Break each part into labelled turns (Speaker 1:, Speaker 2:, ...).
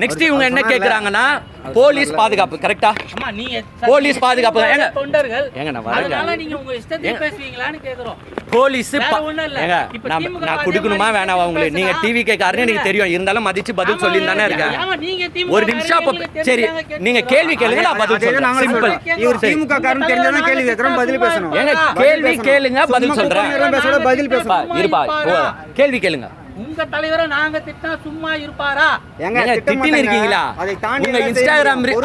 Speaker 1: Next இவங்க என்ன கேக்குறாங்கன்னா police பாதுகாப்பு கரெக்டா போலீஸ் பாதுகாப்பு ஏங்க
Speaker 2: தொண்டர்கள்?
Speaker 1: ஏங்க நான் வரேங்க.
Speaker 2: அதனால நீங்க உங்க இஷ்டத்துக்கு
Speaker 1: ஏங்க.
Speaker 2: பேசுவீங்களான்னு கேக்குறோம்.
Speaker 1: போலீஸ். ஏங்க நான் நான் கொடுக்கணுமா வேணாம் உங்களுக்கு? நீங்க டிவி கேட்காருன்னு எனக்கு தெரியும். இருந்தாலும் மதிச்சு பதில் சொல்லி தானே இருக்கேன்.
Speaker 2: ஆமா, நீங்க திமுக
Speaker 1: ஒரு நிமிஷம் சரி நீங்க. கேள்வி கேளுங்க நான் பதில் சொல்றேன்.
Speaker 3: நாங்களும்
Speaker 1: சிம்பிள்.
Speaker 3: இவர் திமுக காரன் கேள்வி கேட்கிறோம் பதில் பேசணும்?
Speaker 1: ஏங்க கேள்வி. கேளுங்க பதில் சொல்றேன்.
Speaker 3: பதில்
Speaker 1: இருப்பா
Speaker 3: பேசணும்.
Speaker 1: இருப்பா ஓ, கேள்வி கேளுங்க.
Speaker 2: உங்க தலைவரை நாங்க திட்டினா சும்மா இருப்பாரா
Speaker 3: ஏங்க, திட்ட மாட்டாங்க.
Speaker 1: இருக்கீங்களா
Speaker 3: அதை தாண்டி
Speaker 1: உங்க இன்ஸ்டாகிராம்
Speaker 3: இருக்குது.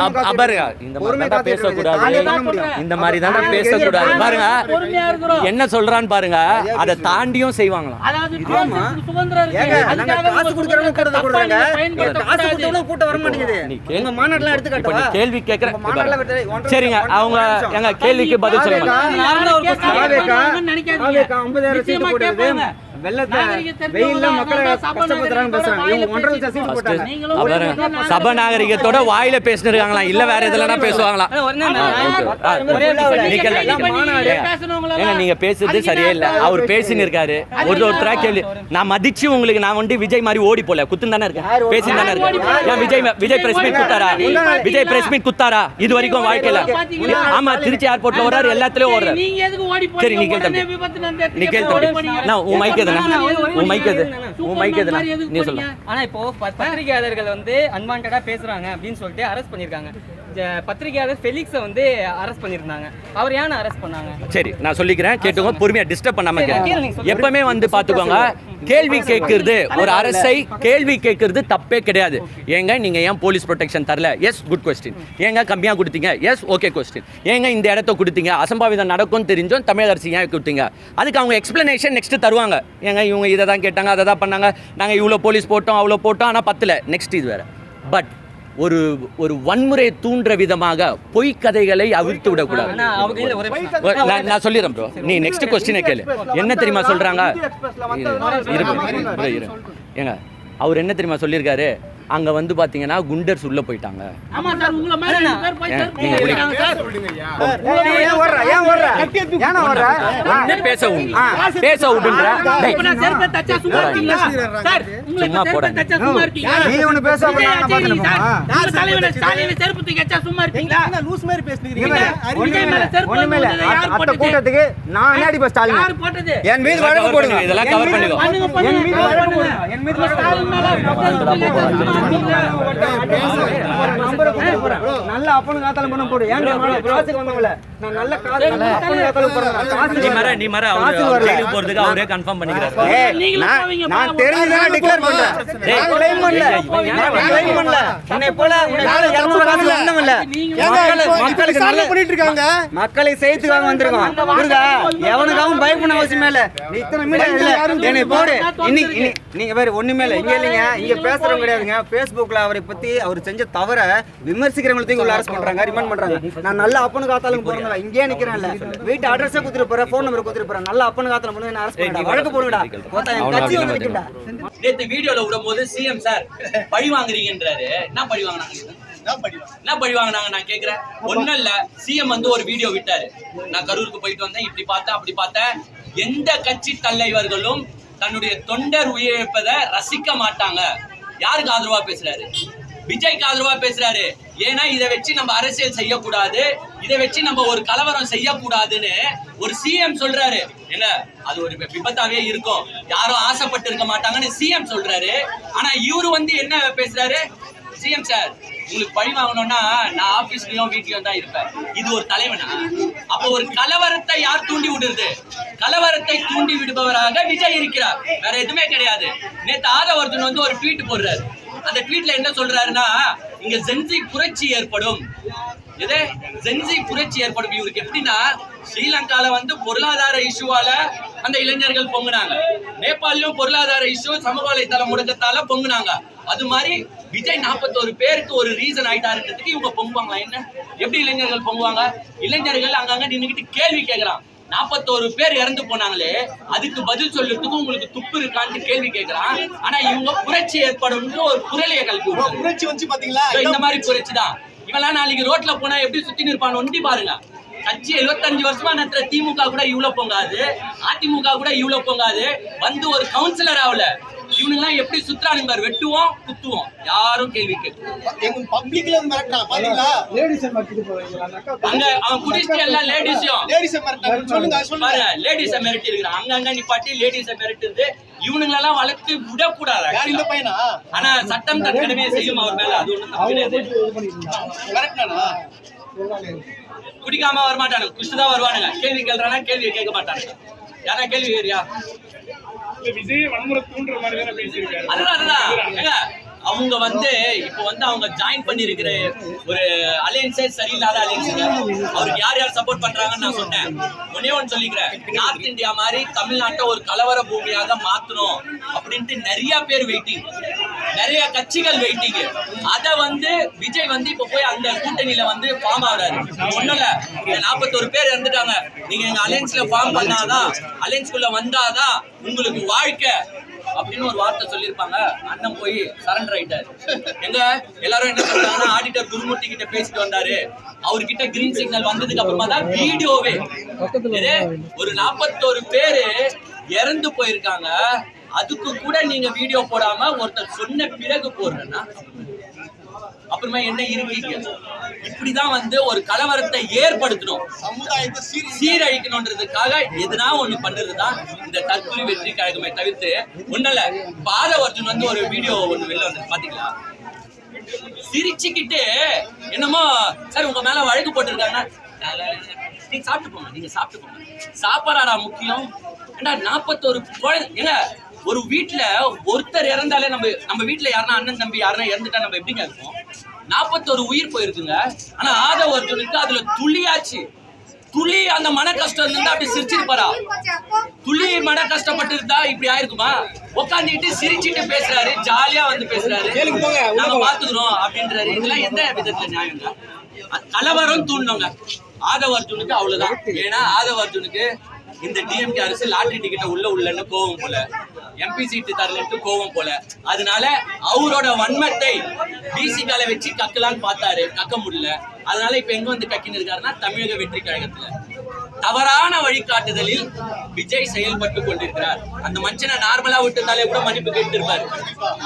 Speaker 1: இந்த
Speaker 3: பொறுமை
Speaker 1: மாதிரி தான்
Speaker 3: பண்ண முடியும்.
Speaker 1: இந்த மாதிரி தான் பேசக்கூடாது
Speaker 3: தெரியும்.
Speaker 1: பாருங்க என்ன சொல்றான்னு பாருங்க அதை தாண்டியும் செய்வாங்களாம்
Speaker 2: அதாவது சுதந்திரம் இருக்கு அதுக்காக
Speaker 3: காசு கொடுக்கறவங்க. காசு கொடுத்தவங்க வர மாட்டேங்குது உங்க எடுத்து காட்டவா?
Speaker 1: கேள்வி
Speaker 3: ஒன்றரை-
Speaker 1: சரிங்க அவங்க. எங்க கேள்விக்கு பதில் சொல்லுங்க
Speaker 3: ஆவேக்கா,
Speaker 2: நானும் ஒரு question
Speaker 3: ஆவேக்கா,
Speaker 2: கேட்கணும்னு நினைக்காதீங்க.
Speaker 3: ஆவேக்கா, 50,000 சீட்டு
Speaker 2: நிச்சயமா சபை நாகரிகத்தோட வாயில
Speaker 1: பேசினிருக்காங்களா இல்ல வேற எதுலனா பேசுவாங்களா.
Speaker 2: நீங்க
Speaker 1: பேசுறது சரியே இல்ல? அவர் பேசின்னு இருக்காரு. ஒரு ஒருத்தரா கேள்வி. நான் மதிச்சு உங்களுக்கு நான் வந்து விஜய் மாதிரி ஓடி போல. குத்துன்னு தானே இருக்கேன். பேசி தானே இருக்கேன். விஜய் விஜய் பிரஸ் மீட் குத்தாரா? விஜய் பிரஸ் மீட் குத்தாரா? இது வரைக்கும் வாழ்க்கையில? ஆமா திருச்சி ஏர்போர்ட்ல ஓடுறாரு எல்லாத்துலயும் ஓடுறாரு.
Speaker 2: நீங்க எதுக்கு ஓடி
Speaker 1: சரி, நீ
Speaker 2: போனீங்க?
Speaker 1: கேள் தம்பி.
Speaker 2: உடனே விபத்து நடந்த
Speaker 1: நீ கேள்
Speaker 2: இடத்துக்கு ஓடி
Speaker 1: தம்பி
Speaker 2: போனீங்க.
Speaker 1: நான் உன் மைக் எதுனா உன் மைக் எது? உன் மைக் எதுனா
Speaker 2: மாதிரி எதுக்கு
Speaker 1: நீ சொல்லு.
Speaker 2: போனீங்க?
Speaker 4: ஆனா இப்போ பத்திரிகையாளர்கள் வந்து அன்வான்டா பேசுறாங்க அப்படின்னு சொல்லிட்டு அரெஸ்ட் பண்ணிருக்காங்க. பத்திரிகையாளர் ஃபெலிக்ஸை வந்து அரெஸ்ட் பண்ணிருந்தாங்க. அவர் ஏன் அரெஸ்ட் பண்ணாங்க?
Speaker 1: சரி நான் சொல்லிக்கிறேன் கேட்டுங்க பொறுமையா டிஸ்டர்ப் பண்ணாம. எப்பவுமே வந்து பாத்துக்கோங்க கேள்வி கேட்கறது. ஒரு அரசை கேள்வி கேட்கறது தப்பே கிடையாது. ஏங்க நீங்க ஏன் போலீஸ் ப்ரொடெக்ஷன் தரல? எஸ் குட் கொஸ்டின் ஏங்க கம்மியா கொடுத்தீங்க? எஸ் ஓகே கொஸ்டின் ஏங்க இந்த இடத்த கொடுத்தீங்க? அசம்பாவிதம் நடக்கும் தெரிஞ்சும் தமிழக அரசு ஏன் கொடுத்தீங்க? அதுக்கு அவங்க எக்ஸ்பிளனேஷன் நெக்ஸ்ட் தருவாங்க. ஏங்க இவங்க இதை தான் கேட்டாங்க அதை தான் பண்ணாங்க. நாங்க இவ்வளோ போலீஸ் போட்டோம் அவ்வளோ போட்டோம் ஆனா பத்தல. நெக்ஸ்ட் இது வேற. பட் ஒரு ஒரு வன்முறை தூண்டுற விதமாக பொய் கதைகளை அவிழ்த்து விடக்கூடாது. நான் நான் சொல்லிடுறேன் ப்ரோ நீ நெக்ஸ்ட் கொஸ்டினை கேளு. என்ன தெரியுமா சொல்றாங்க? இரு. ஏங்க அவர் என்ன தெரியுமா சொல்லியிருக்காரு? அங்க வந்து பாத்தீங்கன்னா குண்டர்ஸ் உள்ள போயிட்டாங்க
Speaker 2: ஆமா சார், உங்களை மாதிரி ரெண்டு பேர் போய்
Speaker 1: ஏன், நீங்க
Speaker 2: போட்டு
Speaker 1: விடுங்க.
Speaker 2: இருக்காங்க சார்.
Speaker 3: ஏன் ஏன்
Speaker 1: பேச. பேச
Speaker 2: இப்ப நான் தச்சா சும்மா இருக்கீங்களா? சார்,
Speaker 1: சும்மா.
Speaker 2: தச்சா சும்மா இருக்கீங்களா?
Speaker 3: நீ பேச அப்புறம் நான்
Speaker 2: தலைவனை செருப்பு தூக்கி சும்மா இருக்கீங்களா?
Speaker 3: ஒண்ணுமே
Speaker 2: மேல
Speaker 3: இல்ல,
Speaker 2: செருப்பு
Speaker 3: ஒண்ணுமே இல்ல.
Speaker 2: போட்டது?
Speaker 3: கூட்டத்துக்கு நான் ஸ்டாலின்
Speaker 2: யார் போட்டது?
Speaker 3: என் மீது வழக்கு போடுங்க
Speaker 1: இதெல்லாம்
Speaker 3: என்
Speaker 1: cover
Speaker 3: மீது
Speaker 1: பண்ணிக்கோ.
Speaker 2: பண்ணுங்க,
Speaker 3: என்
Speaker 2: பண்ணுங்க.
Speaker 3: மீது
Speaker 2: cover
Speaker 3: வழக்கு
Speaker 2: பண்ணுங்க.
Speaker 3: போடுங்க. என் மீது
Speaker 2: இப்ப ஸ்டாலின் மேல
Speaker 3: நல்ல அப்பனு காத்தாலும் பண்ண போடு ஏன் காசுக்கு வந்தவங்கள நான் நல்ல காசு அப்பனு காத்தாலும் போறேன்
Speaker 1: நீ நீ அவர் ஜெயிலுக்கு போறதுக்கு அவரே கன்ஃபார்ம் பண்ணிக்கிறாரு
Speaker 3: நான் தெரிஞ்சுதான் பண்றேன். நான் பண்ணல. நான் பண்ணல. போல 200 காசு மக்களுக்கு நல்ல- மக்களை செய்துக்காக வந்திருக்கோம் புரியுதா எவனுக்காகவும் பயப்பட அவசியமே இல்ல நீ இத்தனை மீடியா இல்ல என்னை போடு இன்னைக்கு இன்னி- நீங்க வேற ஒண்ணுமே இல்ல இங்க இல்லைங்க இங்க பேசுறவங்க கிடையாதுங்க Facebookல அவரை பத்தி அவர் செஞ்ச தவற விமர்சிக்கிறவங்களுக்கு உள்ள அரெஸ்ட் பண்றாங்க ரிமாண்ட் பண்றாங்க. நான் நல்ல அப்பனு காத்தாலும் போறேன் இங்கே நிக்கிறேன்ல. வீட்டு அட்ரஸே கொடுத்துட்டு போறேன் ஃபோன் நம்பர் கொடுத்துட்டு போறேன். நல்ல அப்பனு காத்தாலும் போறேன் அரெஸ்ட் பண்ணுடா வழக்கு போடுடா கட்சி வந்து நிக்கும்டா.
Speaker 5: நேத்து வீடியோல விடும்போது சிஎம் சார் பழி வாங்குறீங்கன்றாரு. என்ன பழி வாங்கினாங்க? என்ன பழி வாங்கினாங்க நான் கேக்குறேன். ஒண்ணும் இல்ல சிஎம் வந்து ஒரு வீடியோ விட்டாரு. நான் கரூருக்கு போயிட்டு வந்தேன் இப்படி பார்த்தேன் அப்படி பார்த்தேன் எந்த கட்சி தலைவர்களும் தன்னுடைய தொண்டர் உயிரிழப்பதை ரசிக்க மாட்டாங்க. யாருக்கு ஆதரவா பேசுறாரு? விஜய்க்கு ஆதரவா பேசுறாரு. ஏன்னா இதை வச்சு நம்ம அரசியல் செய்யக்கூடாது. இதை வச்சு நம்ம ஒரு கலவரம் செய்யக்கூடாதுன்னு ஒரு சிஎம் சொல்றாரு. என்ன? அது ஒரு விபத்தாவே இருக்கும். யாரும் ஆசைப்பட்டு இருக்க மாட்டாங்கன்னு சிஎம் சொல்றாரு. ஆனா இவரு வந்து என்ன பேசுறாரு? சிஎம் சார் உங்களுக்கு பழி வாங்கணும்னா நான் ஆபீஸ்லயும் வீட்லயும் தான் இருப்பேன். இது ஒரு தலைவனா? அப்ப ஒரு கலவரத்தை யார் தூண்டி விடுறது? கலவரத்தை தூண்டி விடுபவராக விஜய் இருக்கிறார். வேற எதுவுமே கிடையாது. நேற்று ஆதவர்தன் வந்து ஒரு ட்வீட் போடுறாரு. அந்த ட்வீட்ல என்ன சொல்றாருன்னா இங்க ஜென்சி புரட்சி ஏற்படும். எது? ஜென்சி புரட்சி ஏற்படும் இவருக்கு எப்படின்னா ஸ்ரீலங்கால வந்து பொருளாதார இஷ்யூவால அந்த இளைஞர்கள் பொங்குனாங்க. நேபாளிலும் பொருளாதார இஷ்யூ சமூக வலைத்தள முடக்கத்தால பொங்குனாங்க. அது மாதிரி விஜய் நாற்பத்தோரு பேருக்கு ஒரு ரீசன் ஆயிட்டாருன்றதுக்கு இவங்க பொங்குவாங்களா என்ன? எப்படி இளைஞர்கள் பொங்குவாங்க? இளைஞர்கள் அங்கங்க நின்னுக்கிட்டு கேள்வி கேட்கறான் நாற்பத்தோரு பேர் இறந்து போனாங்களே அதுக்கு பதில் சொல்றதுக்கு உங்களுக்கு துப்பு இருக்கான்னு கேள்வி கேட்கறான் ஆனா இவங்க புரட்சி ஏற்படும்னு ஒரு குரலைய கல்வி
Speaker 6: புரட்சி வந்து பாத்தீங்களா?
Speaker 5: இந்த மாதிரி புரட்சி. தான். இவெல்லாம் நாளைக்கு ரோட்ல போனா எப்படி சுத்தி நிற்பான்னு ஒண்டி பாருங்க. கட்சி 75 வருஷமா நடத்துற திமுக கூட இவ்வளவு பொங்காது. அதிமுக கூட இவ்வளவு பொங்காது. வந்து ஒரு கவுன்சிலர் ஆகல.
Speaker 1: இவனுங்கெல்லாம் எப்படி சுத்துறானுங்க பாரு. வெட்டுவோம் குத்துவோம். யாரும் கேள்வி
Speaker 5: எங்க பப்ளிக்ல
Speaker 1: அங்க அவன் குடிச்சிட்டு எல்லா லேடிஸையும்
Speaker 5: லேடிஸ் மிரட்டுறாங்க சொல்லுங்க சொல்லுங்க.
Speaker 1: பாரு லேடிஸ மிரட்டி இருக்கிறான் அங்கங்க நிப்பாட்டி லேடிஸ மிரட்டுறது இவனுங்களெல்லாம் வளர்த்து விடக்கூடாது
Speaker 5: யார் இந்த
Speaker 1: actually.
Speaker 5: பையனா?
Speaker 1: ஆனா சட்டம் தன் கடமையை செய்யும் அவர் மேல. அது ஒண்ணும் தப்பு கிடையாது.
Speaker 5: மிரட்டினானா?
Speaker 1: குடிக்காம வரமாட்டானுங்க. குஷ்டு தான் வருவானுங்க. கேள்வி கேள்றானா கேள்வி கேட்க மாட்டானுங்க. யாரா கேள்வி கேறியா
Speaker 7: விஜய் வன்முறை தூண்டுற மாதிரி தானே பேசியிருக்காரு.
Speaker 1: அதுதான் அதுதான் அவங்க வந்து இப்போ வந்து அவங்க ஜாயின் பண்ணிருக்கிற ஒரு அலையன்ஸே சரியில்லாத அலையன்ஸுங்க அவருக்கு யார் யார் சப்போர்ட் பண்றாங்கன்னு நான் சொன்னேன். ஒன்னே ஒன்று சொல்லிக்கிறேன். நார்த் இந்தியா மாதிரி தமிழ்நாட்டை ஒரு கலவர பூமியாக மாத்தணும் அப்படின்ட்டு நிறைய பேர் வெயிட்டிங் நிறைய கட்சிகள் வெயிட்டிங் அத வந்து விஜய் வந்து இப்ப போய் அந்த கூட்டணியில வந்து ஃபார்ம் ஆகுறாரு. ஒண்ணும் இல்ல இந்த நாற்பத்தொரு பேர் இறந்துட்டாங்க. நீங்க எங்க அலையன்ஸ்ல ஃபார்ம் பண்ணாதான் அலையன்ஸ்குள்ள வந்தாதான் உங்களுக்கு வாழ்க்கை அப்படின்னு ஒரு வார்த்தை சொல்லியிருப்பாங்க. அண்ணன் போய் சரண்டர் ஆயிட்டாரு. எங்க? எல்லாரும் என்ன சொல்றாங்கன்னா ஆடிட்டர் குருமூர்த்தி கிட்ட பேசிட்டு வந்தாரு. அவர்கிட்ட கிரீன் சிக்னல் வந்ததுக்கு அப்புறமா தான் வீடியோவே. ஒரு நாற்பத்தோரு பேரு இறந்து போயிருக்காங்க. அதுக்கு கூட நீங்க வீடியோ போடாம ஒருத்தர் சொன்ன பிறகு போடுறேன்னா அப்புறமா என்ன இருக்கீங்க இப்படிதான் வந்து ஒரு கலவரத்தை ஏற்படுத்தணும்
Speaker 5: சமுதாயத்தை சீரி
Speaker 1: சீரழிக்கணுன்றதுக்காக எதுனா ஒண்ணு பண்றதுதான் இந்த தற்கொலை வெற்றி கழகமே தவிர்த்து ஒண்ணுல பாத வந்து ஒரு வீடியோ ஒண்ணு வெளில வந்து பாத்தீங்களா சிரிச்சுக்கிட்டு என்னமோ சார் உங்க மேல வழக்கு போட்டிருக்காங்கன்னா நீங்க சாப்பிட்டு போங்க நீங்க சாப்பிட்டு போங்க சாப்பாடாடா முக்கியம் ஏண்டா நாற்பத்தோரு குழந்தை ஏங்க ஒரு வீட்ல ஒருத்தர் இறந்தாலே நம்ம நம்ம வீட்ல யாருன்னா அண்ணன் தம்பி யாருன்னா இறந்துட்டா நம்ம எப்படிங்க இருப்போம்? நாற்பத்தோரு உயிர் போயிருக்குங்க ஆனா ஆதவ அர்ஜுனுக்கு அதுல துளியாச்சு. துளி அந்த மன கஷ்டம் இருந்தா அப்படி சிரிச்சிருப்பாரா? துளி மன கஷ்டப்பட்டு இருந்தா இப்படி ஆயிருக்குமா? உட்காந்துட்டு சிரிச்சிட்டு பேசுறாரு ஜாலியா வந்து பேசுறாரு. நாங்க பாத்துக்கிறோம் அப்படின்றாரு. இதெல்லாம் எந்த விதத்துல நியாயங்க கலவரம் தூண்டவங்க ஆதவ அர்ஜுனுக்கு அவ்வளவுதான். ஏன்னா ஆதவ அர்ஜுனுக்கு இந்த டிஎம்கே அரசு லாட்டரி டிக்கெட்டை உள்ள உள்ளன்னு கோவம் போல. எம்பி சீட்டு தரலன்ட்டு கோவம் போல. அதனால அவரோட வன்மத்தை பிசிகால வச்சு கக்கலான்னு பார்த்தாரு. கக்க முடியல. அதனால இப்ப எங்க வந்து கக்கின்னு இருக்காருன்னா தமிழக வெற்றி கழகத்துல. தவறான வழிகாட்டுதலில் விஜய் செயல்பட்டு கொண்டிருக்கிறார். அந்த மனுஷனை நார்மலா விட்டிருந்தாலே கூட மன்னிப்பு கேட்டிருப்பாரு.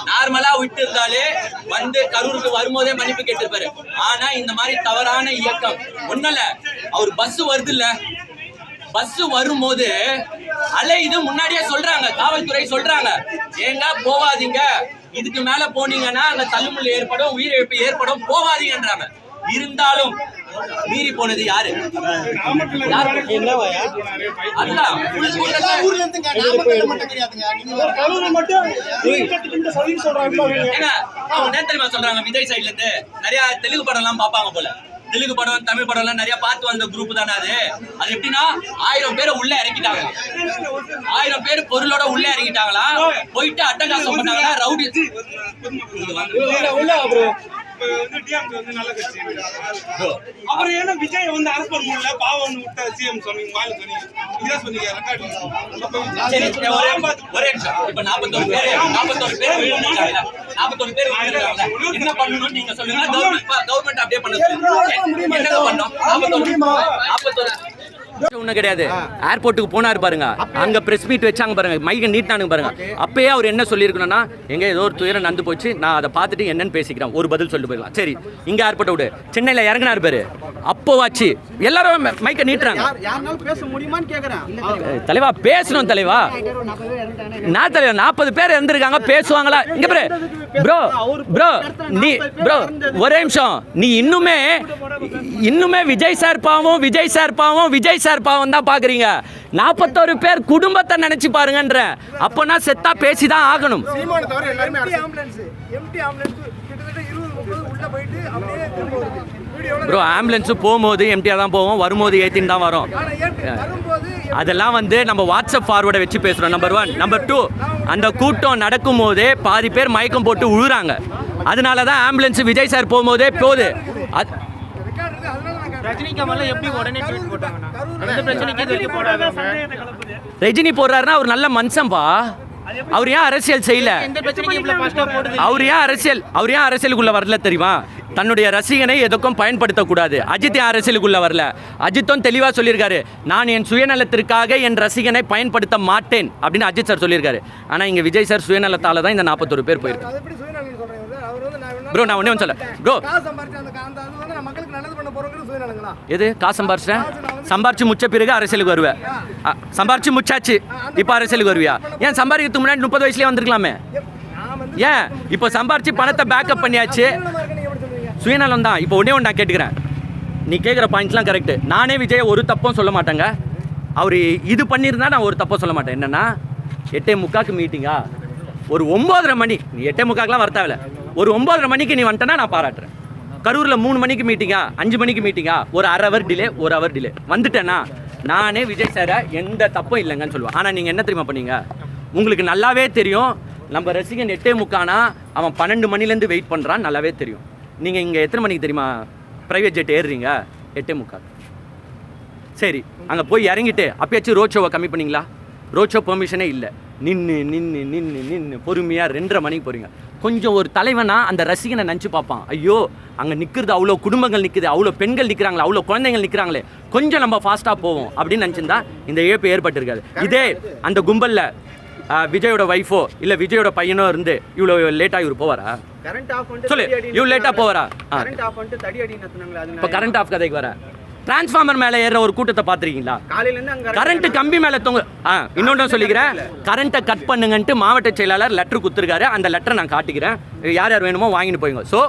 Speaker 1: நார்மலா விட்டுருந்தாலே வந்து கரூருக்கு வரும்போதே மன்னிப்பு கேட்டிருப்பாரு. ஆனா இந்த மாதிரி தவறான இயக்கம் ஒண்ணுல அவர் பஸ் வருது இல்ல பஸ் வரும்போது அலை இது முன்னாடியே சொல்றாங்க காவல்துறை சொல்றாங்க. ஏங்க போவாதீங்க? இதுக்கு மேல போனீங்கன்னா அங்க தள்ளுமுள்ளு ஏற்படும் உயிரிழப்பு ஏற்படும் போவாதீங்கன்றாங்க. இருந்தாலும் மீறி போனது யாரு? அவங்க என்ன தெரியுமா சொல்றாங்க. விஜய் சைடுல இருந்து. நிறைய தெலுங்கு படம் எல்லாம் பாப்பாங்க போல. தெலுங்கு படம் தமிழ் படம் எல்லாம் நிறைய பார்த்து வந்த குரூப் தானே அது. அது எப்படின்னா ஆயிரம் பேரை உள்ள இறக்கிட்டாங்க. ஆயிரம் பேர் பொருளோட உள்ள இறக்கிட்டாங்களா? போயிட்டு அட்டகாசம் பண்ணாங்களா? ரவுடி
Speaker 7: இப்ப வந்து டிஎம்கே வந்து நல்ல கட்சி அப்புறம் ஏன்னா விஜய் வந்து அரசு பண்ண முடியல பாவம் விட்ட சிஎம் சொன்னீங்க மாலு சொன்னீங்க. இதான் சொன்னீங்க ரெக்கார்ட்
Speaker 1: ஒரே நிமிஷம். இப்ப 41 பேரு 41 பேர்? 41 பேர்? என்ன பண்ணணும்னு நீங்க சொல்லுங்க. கவர்மெண்ட் அப்படியே பண்ண சொல்லுங்க. என்னங்க பண்ணோம் 41 ஒன்றும் கிடையாது. ஏர்போர்ட்டுக்கு போனாரு பாருங்க. அங்க பிரஸ் மீட் வச்சாங்க பாருங்க. மைக்க நீட்டானுங்க பாருங்க. அப்பயே அவர் என்ன சொல்லியிருக்கணும்னா எங்க ஏதோ ஒரு துயரம் நடந்து போச்சு. நான் அதை பார்த்துட்டு என்னன்னு பேசிக்கிறேன். ஒரு பதில் சொல்லிட்டு போயிடலாம். சரி இங்க ஏர்போர்ட்டை விடு. சென்னையில இறங்கினாரு பாரு. அப்போ வாச்சு எல்லாரும் மைக்க நீட்டுறாங்க. தலைவா பேசணும் தலைவா. நான் தலைவா? நாற்பது பேர் இருந்திருக்காங்க பேசுவாங்களா? இங்க ப்ரோ. ப்ரோ ப்ரோ நீ ப்ரோ ஒரே நிமிஷம். நீ இன்னுமே இன்னுமே விஜய் சார் பாவம் விஜய் சார் பாவம் விஜய் சார் பாவம் தான் பாக்குறீங்க. நாற்பத்தோரு பேர் குடும்பத்தை நினைச்சு பாருங்கன்ற அப்போனா செத்தா பேசிதான் ஆகணும்.
Speaker 5: சீமான தவிர எல்லாருமே அரசு
Speaker 8: ஆம்புலன்ஸ் எம்டி ஆம்புலன்ஸ் கிட்டத்தட்ட இருபது முப்பது உள்ள போயிட்டு அப்படியே திரும்ப வருது. வீடியோல
Speaker 1: ப்ரோ ஆம்புலன்ஸு போகும்போது எம்டியாக தான் போவோம். வரும்போது ஏற்றின்னு தான் வரும். அதெல்லாம் வந்து நம்ம வாட்ஸ்அப் ஃபார்வர்டை வச்சு பேசுகிறோம் நம்பர் ஒன் நம்பர் டூ அந்த கூட்டம் நடக்கும் போதே பாதி பேர் மயக்கம் போட்டு விழுறாங்க அதனால தான் ஆம்புலன்ஸ் விஜய் சார் போகும்போதே போகுது. அது
Speaker 8: ரெக்கார்ட் இருக்கு அதனால நான்
Speaker 3: ரஜினி கமல்ல எப்படி உடனே ட்வீட் போட்டாங்கண்ணா
Speaker 8: கரூர்
Speaker 3: எந்த பிரச்சனைக்கு வரைக்கும் போடாத
Speaker 1: ரஜினி போடுறாருன்னா அவர் நல்ல மனுஷன்பா அவர் ஏன் அரசியல் செய்யல? அவர் ஏன் அரசியல் அவர் ஏன் அரசியலுக்குள்ள வரல தெரியுமா? தன்னுடைய ரசிகனை எதுக்கும் பயன்படுத்தக்கூடாது. அஜித் ஏன் அரசியலுக்குள்ள வரல? அஜித்தும் தெளிவா சொல்லியிருக்காரு நான் என் சுயநலத்திற்காக என் ரசிகனை பயன்படுத்த மாட்டேன் அப்படின்னு அஜித் சார் சொல்லியிருக்காரு. ஆனா இங்க விஜய் சார் சுயநலத்தால தான் இந்த நாற்பத்தொரு பேர் போயிருக்கு
Speaker 8: அது எப்படி சுயநலம் சொல்றீங்க சார்? அவர் வந்து நான் வேணா-
Speaker 1: ப்ரோ நான் ஒன்றே சொல்ல ப்ரோ எது? காசு சம்பாரிச்சேன் சம்பாரிச்சு முச்ச பிறகு அரசியலுக்கு வருவேன் சம்பாரிச்சு முச்சாச்சு. இப்போ அரசியலுக்கு வருவியா? ஏன் சம்பாதிக்கிறதுக்கு முன்னாடி முப்பது வயசுலயே வந்திருக்கலாமே? ஏன்? இப்போ சம்பாரிச்சு பணத்தை பேக்கப் பண்ணியாச்சு.
Speaker 8: சுயநலம்
Speaker 1: தான். இப்போ ஒன்றே ஒன்று நான் கேட்டுக்கிறேன். நீ கேட்குற பாயிண்ட்ஸ்லாம் கரெக்டு நானே விஜய் ஒரு தப்பும் சொல்ல மாட்டேங்க. அவர் இது பண்ணியிருந்தா நான் ஒரு தப்பும் சொல்ல மாட்டேன். என்னன்னா எட்டே முக்காக்கு மீட்டிங்கா ஒரு ஒம்போதரை மணி. நீ எட்டே முக்காக்கெலாம் வரத்தாவில்ல ஒரு ஒன்பதரை மணிக்கு நீ வந்துட்டனா நான் பாராட்டுறேன். கரூரில் மூணு மணிக்கு மீட்டிங்கா அஞ்சு மணிக்கு மீட்டிங்கா ஒரு அரை ஹவர் டிலே ஒரு ஹவர் டிலே வந்துட்டேன்னா நானே விஜய் சாரை எந்த தப்பும் இல்லைங்கன்னு சொல்லுவேன். ஆனால் நீங்கள் என்ன தெரியுமா பண்ணீங்க? உங்களுக்கு நல்லாவே தெரியும். நம்ம ரசிகன் எட்டே முக்கானா அவன் பன்னெண்டு மணிலேருந்து வெயிட் பண்ணுறான் நல்லாவே தெரியும். நீங்கள் இங்கே எத்தனை மணிக்கு தெரியுமா? ப்ரைவேட் ஜெட் ஏறுறீங்க? எட்டே முக்கால். சரி அங்கே போய் இறங்கிட்டு அப்பயாச்சும் ரோட் ஷோவை கம்மி பண்ணீங்களா? ரோட் ஷோ பெர்மிஷனே இல்லை. நின்று நின்று நின்று நின்று பொறுமையாக ரெண்டரை மணிக்கு போகிறீங்க கொஞ்சம் ஒரு தலைவனா அந்த ரசிகனை நினச்சி பார்ப்பான். ஐயோ அங்கே நிற்கிறது அவ்வளோ குடும்பங்கள் நிற்குது அவ்வளோ பெண்கள் நிற்கிறாங்களே அவ்வளோ குழந்தைகள் நிற்கிறாங்களே கொஞ்சம் நம்ம ஃபாஸ்ட்டாக போவோம் அப்படின்னு நினச்சிருந்தா இந்த இழப்பு ஏற்பட்டிருக்காது. இதே அந்த கும்பலில் விஜயோட ஒய்ஃபோ இல்லை விஜயோட பையனோ இருந்து இவ்வளோ லேட்டாக இவர் போவாரா?
Speaker 3: கரண்ட் ஆஃப் பண்ணிட்டு
Speaker 1: சொல்லு இவ்வளோ லேட்டாக போவாரா? இப்போ கரண்ட் ஆஃப் கதைக்கு வர. டிரான்ஸ்ஃபார்மர் மேலே ஏறுற ஒரு கூட்டத்தை பார்த்துருக்கீங்களா? கரண்ட் கம்பி மேல தொங்க ஆ இன்னொன்று சொல்லிக்கிறேன். கரண்ட்டை கட் பண்ணுங்கன்ட்டு மாவட்ட செயலாளர் லெட்டர் கொடுத்துருக்காரு. அந்த லெட்டரை நான் காட்டிக்கிறேன். யார் யார் வேணுமோ வாங்கிட்டு போய்ங்க ஸோ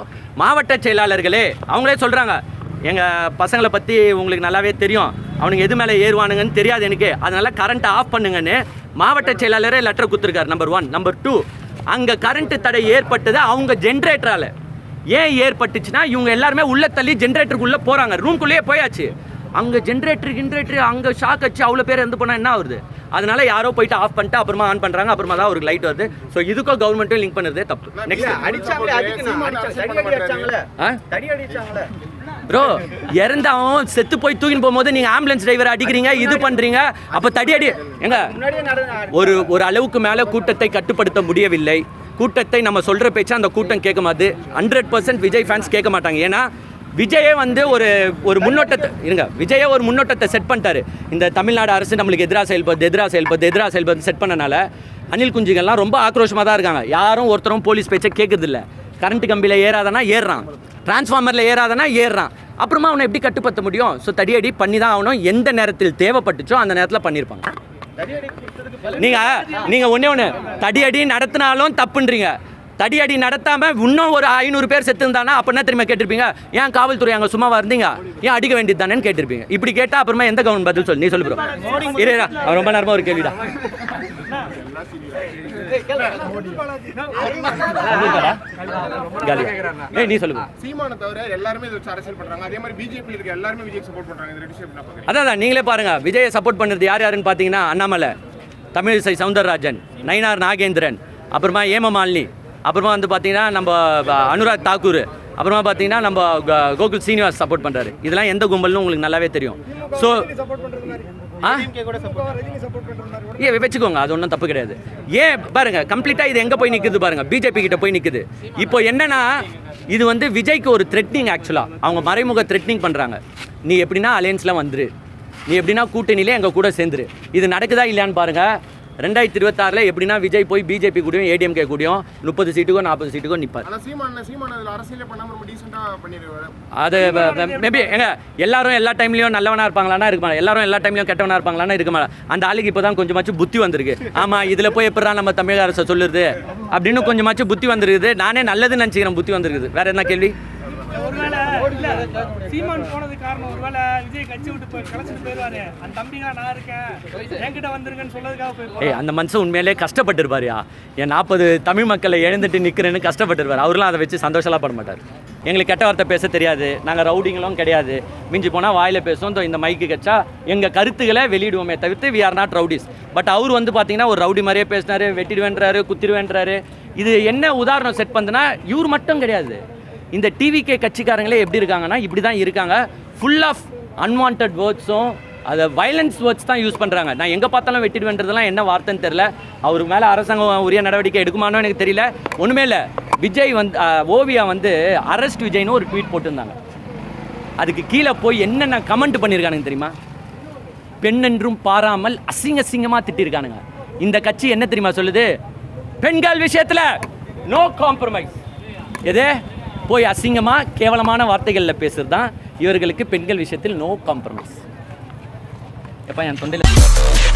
Speaker 1: மாவட்ட செயலாளர்களே அவங்களே சொல்கிறாங்க எங்கள் பசங்களை பற்றி உங்களுக்கு நல்லாவே தெரியும். அவனுங்க எது மேலே ஏறுவானுங்கன்னு தெரியாது எனக்கு. அதனால கரண்ட்டை ஆஃப் பண்ணுங்கன்னு மாவட்ட செயலாளரே லெட்டர் கொடுத்துருக்காரு நம்பர் ஒன் நம்பர் டூ அங்கே கரண்ட் தடை ஏற்பட்டது அவங்க ஜென்ரேட்டரால் ஏன் ஏற்பட்டுச்சுன்னா இவங்க எல்லாருமே உள்ள தள்ளி ஜென்ரேட்டருக்குள்ளே போகிறாங்க ரூம்குள்ளேயே போயாச்சு. அங்கே ஜென்ரேட்டர் ஜென்ரேட்டர் அங்கே ஷாக் அடிச்சு அவ்வளோ பேர் இருந்து போனால் என்ன ஆகுது? அதனால யாரோ போயிட்டு ஆஃப் பண்ணிட்டு அப்புறமா ஆன் பண்ணுறாங்க அப்புறமா தான் ஒரு லைட் வருது. ஸோ இதுக்கும் கவர்மெண்ட்டும் லிங்க் பண்ணுறதே தப்பு. நெக்ஸ்ட் ப்ரோ இறந்தவன் செத்து போய் தூக்கின்னு போகும்போது நீங்கள் ஆம்புலன்ஸ் டிரைவர் அடிக்கிறீங்க இது பண்ணுறீங்க அப்போ தடி அடி எங்க?
Speaker 3: முன்னாடியே நடந்து
Speaker 1: ஒரு ஒரு அளவுக்கு மேலே கூட்டத்தை கட்டுப்படுத்த முடியவில்லை. கூட்டத்தை நம்ம சொல்கிற பேச்சா அந்த கூட்டம் கேட்க மாட்டுது ஹண்ட்ரட் பர்சன்ட் விஜய் ஃபேன்ஸ் கேட்க மாட்டாங்க. ஏன்னா விஜயே வந்து ஒரு ஒரு முன்னோட்டத்தை இருங்க விஜயே ஒரு முன்னோட்டத்தை செட் பண்ணிட்டாரு. இந்த தமிழ்நாடு அரசு நம்மளுக்கு எதிராக செயல்படுது எதிராக செயல்படுது எதிராக செயல்படுது செட் பண்ணனால அனில் குஞ்சுகள்லாம் ரொம்ப ஆக்ரோஷமாக தான் இருக்காங்க. யாரும் ஒருத்தரும் போலீஸ் பேச்சை கேட்குறதில்ல. கரண்ட் கம்பியில் ஏறாதனா ஏறுறான். டிரான்ஸ்ஃபார்மரில் ஏறாதனா ஏறுறான். அப்புறமா அவனை எப்படி கட்டுப்படுத்த முடியும்? ஸோ தடியடி பண்ணி தான் ஆகணும். எந்த நேரத்தில் தேவைப்பட்டுச்சோ அந்த நேரத்தில் பண்ணியிருப்பாங்க
Speaker 3: தடி அடி
Speaker 1: நீங்க நீங்க ஒண்ணே ஒண்ணு. தடியடி நடத்தினாலும் தப்புன்றீங்க. தடியடி நடத்தாம இன்னும் ஒரு ஐநூறு பேர் செத்து இருந்தானா அப்ப என்ன தெரியுமா கேட்டிருப்பீங்க? ஏன் காவல்துறை அங்க சும்மா இருந்தீங்க? ஏன் அடிக்க வேண்டியது தானேன்னு கேட்டிருப்பீங்க. இப்படி கேட்டா அப்புறமா எந்த கவர்மெண்ட் பதில் சொல்லு நீ சொல்லு அவன் ரொம்ப நேரமா ஒரு கேள்விடா. நீ சொல்லு bro.
Speaker 6: சீமானை தவிர எல்லாருமே இதை வச்சு அரசியல் பண்றாங்க. அதே மாதிரி பிஜேபி இருக்க எல்லாருமே விஜய் சப்போர்ட் பண்றாங்க இது ரெண்டு விஷயம் என்ன பாக்குறீங்க
Speaker 1: அதான் அதான் நீங்களே பாருங்க. விஜயை சப்போர்ட் பண்ணுறது யார் யாருன்னு பார்த்தீங்கன்னா அண்ணாமலை. தமிழிசை சவுந்தரராஜன் நயினார் நாகேந்திரன் அப்புறமா ஏமமாலினி அப்புறமா வந்து பார்த்தீங்கன்னா நம்ம அனுராக் தாக்கூர் அப்புறமா பார்த்தீங்கன்னா நம்ம கோகுல் சீனிவாஸ் சப்போர்ட் பண்ணுறாரு இதெல்லாம் எந்த கும்பல்னு உங்களுக்கு நல்லாவே தெரியும். ஸோ
Speaker 8: ஏ
Speaker 1: ஆ வச்சுக்கோங்க. அது ஒன்றும் தப்பு கிடையாது. ஏன் பாருங்க கம்ப்ளீட்டாக இது எங்கே போய் நிற்குது பாருங்க. பிஜேபி கிட்ட போய் நிற்குது இப்போ என்னன்னா இது வந்து விஜய்க்கு ஒரு த்ரெட்னிங் ஆக்சுவலாக அவங்க மறைமுக த்ரெட்னிங் பண்ணுறாங்க நீ எப்படின்னா அலையன்ஸ்லாம் வந்துரு. நீ எப்படின்னா கூட்டணியிலே எங்கள் கூட சேர்ந்துரு. இது நடக்குதா இல்லையான்னு பாருங்க. ரெண்டாயிரத்தி இருபத்தாறில் எப்படின்னா விஜய் போய் பிஜேபி கூடயும் ஏடிஎம்கே கூடயும் முப்பது சீட்டுக்கோ நாற்பது சீட்டுக்கோ நிற்பார் அது மேபி ஏங்க எல்லாரும் எல்லா டைம்லயும் நல்லவனா இருப்பாங்களான்னா இருக்க மாட்டா எல்லாரும் எல்லா டைம்லயும் கெட்டவனா இருப்பாங்களான்னா இருக்க மாட்டா அந்த ஆளுக்கு இப்போதான் கொஞ்சமாச்சும் புத்தி வந்திருக்கு. ஆமா இதுல போய் எப்படா நம்ம தமிழக அரசு சொல்லுறது? அப்படின்னு கொஞ்சமாச்சும் புத்தி வந்திருக்குது. நானே நல்லதுன்னு நினச்சிக்கிறேன் புத்தி வந்திருக்குது. வேற என்ன கேள்வி?
Speaker 8: இல்ல சீமான் போனது காரணம் ஒருவேளை விஜய் கட்சி விட்டு போய் கலைச்சிட்டு போயிருவாரு அந்த தம்பிங்க நான் இருக்கேன். என்கிட்ட வந்துருங்கன்னு சொல்றதுக்காக போய்
Speaker 1: ஏய் அந்த மனுஷன் உண்மையிலே கஷ்டப்பட்டிருப்பாருயா. என் நாற்பது தமிழ் மக்களை எழுந்துட்டு நிற்கிறேன்னு கஷ்டப்பட்டிருப்பார். அவரெல்லாம் அதை வச்சு சந்தோஷம்லாம் பட மாட்டார். எங்களுக்கு கெட்ட வார்த்தை பேச தெரியாது. நாங்கள் ரவுடிங்களும் கிடையாது. மிஞ்சி போனால் வாயில் பேசுவோம். இந்த மைக்கு கச்சா எங்கள் கருத்துக்களை வெளியிடுவோமே தவிர்த்து we are not rowdies but அவர் வந்து பார்த்தீங்கன்னா ஒரு ரவுடி மாதிரியே பேசினார் வெட்டிடுவேன்றாரு குத்திடுவேன்றாரு. இது என்ன உதாரணம் செட் பண்ணுதுன்னா இவர் மட்டும் கிடையாது. இந்த டிவிகே கட்சிக்காரங்களே எப்படி இருக்காங்கன்னா இப்படி தான் இருக்காங்க ஃபுல் ஆஃப் அன்வான்ட் வேர்ட்ஸும் அதை வைலன்ஸ் வேர்ட்ஸ் தான் யூஸ் பண்ணுறாங்க நான் எங்கே பார்த்தாலும் வெட்டிடுவேன்றதெல்லாம் என்ன வார்த்தைன்னு தெரில அவர் மேலே அரசாங்கம் உரிய நடவடிக்கை எடுக்குமானோ எனக்கு தெரியல. ஒன்றுமே இல்லை. விஜய் வந்து ஓவியா வந்து அரெஸ்ட் விஜய்னு ஒரு ட்வீட் போட்டிருந்தாங்க. அதுக்கு கீழே போய் என்னென்ன கமெண்ட் பண்ணியிருக்கானுங்க தெரியுமா? பெண்ணென்றும் பாராமல் அசிங்க அசிங்கமாக திட்டிருக்கானுங்க. இந்த கட்சி என்ன தெரியுமா சொல்லுது? பெண்கள் விஷயத்தில் நோ காம்ப்ரமைஸ் எது? போய் அசிங்கமாக கேவலமான வார்த்தைகளில் பேசுறது தான் இவர்களுக்கு பெண்கள் விஷயத்தில் நோ காம்ப்ரமைஸ் எப்போ என் தொண்டையில்